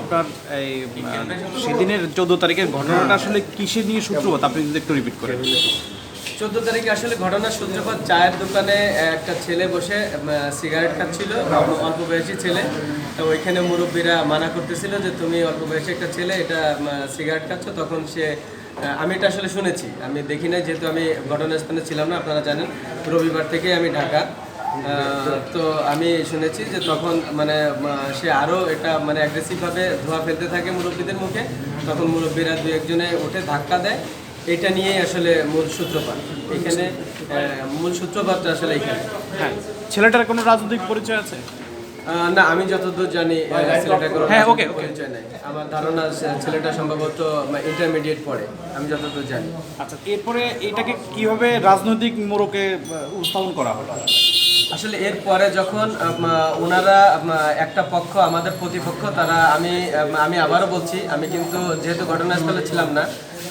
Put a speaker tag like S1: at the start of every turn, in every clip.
S1: আপনার এই সেদিনের চোদ্দ তারিখের ঘটনাটা আসলে কিসে নিয়ে সূত্রপাত? আপনি যদি একটু রিপিট
S2: চোদ্দ তারিখে আসলে ঘটনার সূত্রপাত, চায়ের দোকানে একটা ছেলে বসে সিগারেট খাচ্ছিল, অল্প বয়সী ছেলে। তো ওইখানে মুরব্বীরা মানা করতেছিল যে, তুমি অল্প বয়সী একটা ছেলে, এটা সিগারেট খাচ্ছ। তখন সে আমি এটা আসলে শুনেছি। আমি দেখি নাই, যেহেতু আমি ঘটনাস্থানে ছিলাম না, আপনারা জানেন। রবিবার থেকে আমি ঢাকা তো আমি শুনেছি যে তখন মানে সে আরও এটা মানে অ্যাগ্রেসিভভাবে ধোয়া ফেলতে থাকে মুরব্বীদের মুখে। তখন মুরব্বীরা দু একজনে উঠে ধাক্কা দেয়। এটা নিয়েই আসলে মূল সূত্রপাত। এখানে মূল সূত্রপাতটা আসলে এখানে।
S1: হ্যাঁ ছেলেটার কোনো রাজনৈতিক পরিচয় আছে?
S2: না আমি যতদূর জানি ছেলেটা কোনো
S1: হ্যাঁ.
S2: পরিচয় নাই। আমার ধারণা ছেলেটা সম্ভবত ইন্টারমিডিয়েট পড়ে। আমি যতদূর জানি।
S1: আচ্ছা এরপরে এটাকে কীভাবে রাজনৈতিক মোড়কে আহ, উপস্থাপন করা হলো?
S2: আসলে এরপরে যখন ওনারা একটা পক্ষ, আমাদের প্রতিপক্ষ, তারা আমি আমি আবারও বলছি, আমি কিন্তু যেহেতু ঘটনাস্থলে ছিলাম না,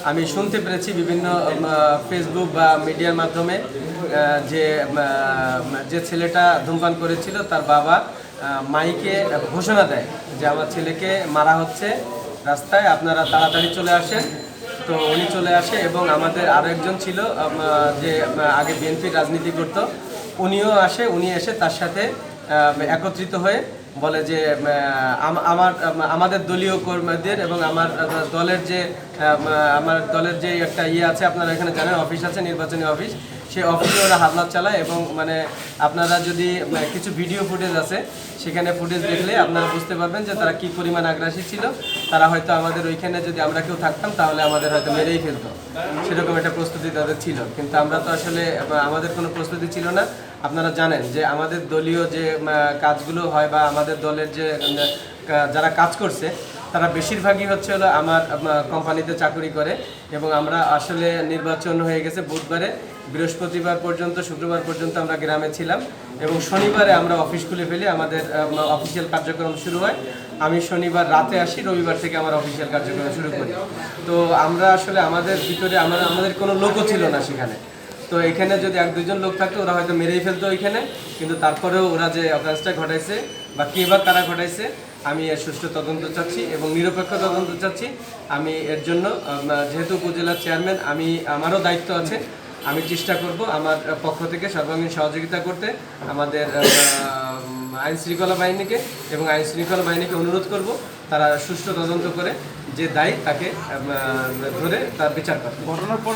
S2: আমি শুনতে পেরেছি বিভিন্ন ফেসবুক বা মিডিয়ার মাধ্যমে যে যে ছেলেটা ধূমপান করেছিল, তার বাবা মাইকে ঘোষণা দেয় যে আমার ছেলেকে মারা হচ্ছে রাস্তায়, আপনারা তাড়াতাড়ি চলে আসেন। তো উনি চলে আসে এবং আমাদের আরও একজন ছিল যে, আগে বিএনপির রাজনীতি করতো উনিও আসে উনি এসে তার সাথে একত্রিত হয়ে বলে যে আমার আমাদের দলীয় কর্মীদের এবং আমার দলের যে আমার দলের যে একটা ইয়ে আছে, আপনারা এখানে জানেন, অফিস আছে, নির্বাচনী অফিস। সেই অফিসে ওরা হামলা চালায় এবং মানে আপনারা যদি কিছু ভিডিও ফুটেজ আছে, সেখানে ফুটেজ দেখলে আপনারা বুঝতে পারবেন যে তারা কি পরিমাণ আগ্রাসী ছিল। তারা হয়তো আমাদের ওইখানে যদি আমরা কেউ থাকতাম, তাহলে আমাদের হয়তো মেরেই ফেলতো। সেরকম একটা প্রস্তুতি তাদের ছিল। কিন্তু আমরা তো আসলে আমাদের কোনো প্রস্তুতি ছিল না। আপনারা জানেন যে আমাদের দলীয় যে কাজগুলো হয় বা দলের যে যারা কাজ করছে, তারা বেশিরভাগই হচ্ছে হলো আমার কোম্পানিতে চাকরি করে এবং আমরা আসলে নির্বাচন হয়ে গেছে বুধবারে, বৃহস্পতিবার পর্যন্ত, শুক্রবার পর্যন্ত আমরা গ্রামে ছিলাম এবং শনিবারে আমরা অফিস খুলে ফেলি, আমাদের অফিসিয়াল কার্যক্রম শুরু হয়। আমি শনিবার রাতে আসি, রবিবার থেকে আমার অফিসিয়াল কার্যক্রম শুরু করি। তো আমরা আসলে আমাদের ভিতরে, আমরা, আমাদের কোনো লোকও ছিল না সেখানে। তো এখানে যদি এক দুজন লোক থাকতো, ওরা হয়তো মেরেই ফেলতো ওইখানে। কিন্তু তারপরেও ওরা যে অফেন্সটা ঘটাইছে বা কে বা কারা ঘটাইছে, আমি এর সুষ্ঠু তদন্ত চাচ্ছি এবং নিরপেক্ষ তদন্ত চাচ্ছি। আমি এর জন্য যেহেতু উপজেলার চেয়ারম্যান, আমি, আমারও দায়িত্ব আছে। আমি চেষ্টা করব আমার পক্ষ থেকে সর্বাঙ্গীন সহযোগিতা করতে, আমাদের আইন শৃঙ্খলা বাহিনীকে এবং আইন শৃঙ্খলা বাহিনীকে অনুরোধ করব, তারা সুষ্ঠু তদন্ত করে যে দায়ী তাকে ধরে তার বিচার করে
S1: ঘটনার পর